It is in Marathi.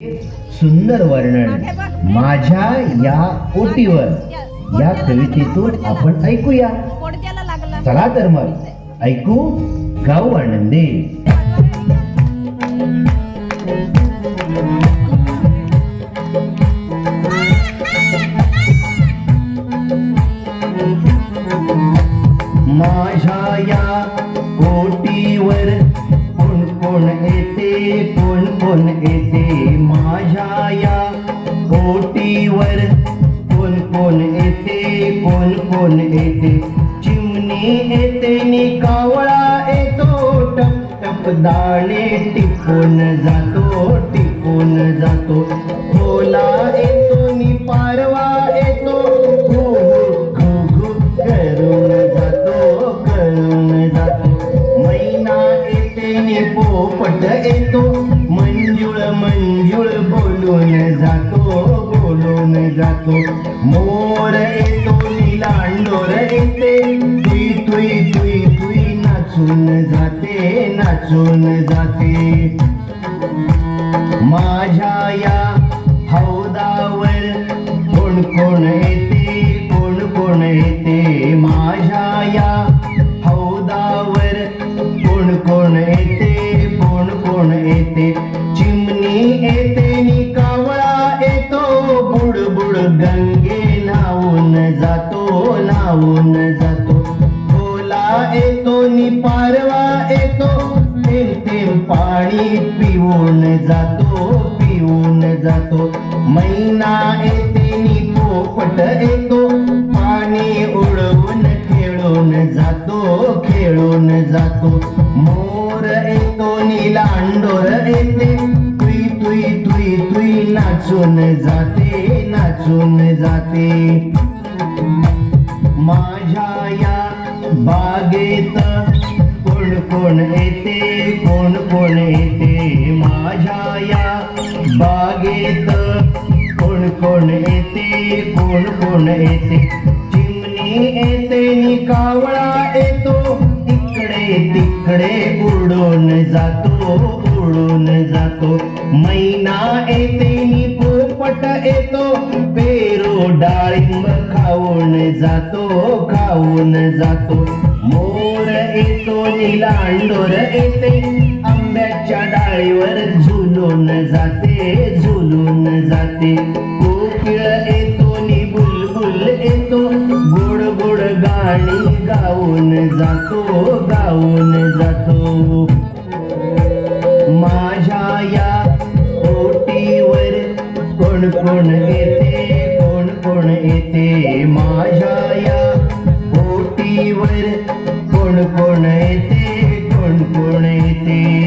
सुंदर वर्णन माझ्या या ओटीवर या कवितेतून आपण ऐकूया. चला तर मग ऐकू गाऊ आनंदे. माझ्या या ओटीवर कोण कोण येते कोण कोण येते. वर कोण कोण येते कोण कोण येते. चिमणी येते नि कावळा येतो टप टप दाणे टिपून जातो टिपून जातो. खोला येतो नि पारवा येतो करून जातो करून जातो. मैना येते नि पोपट येतो मंजुळ मंजुळ बोलून जातो बोलून जातो। मोर येतो लांडोर येते तुई तुई तुई तुई नाचून जाते नाचून जाते। माझ्या या जातो. बोला येतो नि पारवा येतो. थेंब थेंब पाणी पिऊन जातो पिऊन जातो. मैना येते नि पोपट येतो. पाणी उडवून खेळून जातो खेळून जातो. मोर येतो नि लांडोर येते. तुई तुई तुई तुई नाचून जाते नाचून जाते. माझ्या या बागेत कोण कोण येते कोण कोण येते? माझ्या या बागेत कोण कोण येते कोण कोण येते? चिमणी येते नि कावळा येतो इकडे तिकडे उडून जातो उडून जातो. मैना येते नि पोपट येतो पेरू डाळिंब खाऊन जातो खाऊन जातो. मोर येतो निलांडोर येते आंब्याच्या डाळीवर झुलून जाते झुलून जाते. कोकिळ येतो नि बुलबुल येतो गोड गोड गाणी गाऊन जातो गाऊन जातो. माझ्या या कोण येते माझ्या या बोटीवर कोण कोण येते? कोण कोण येते?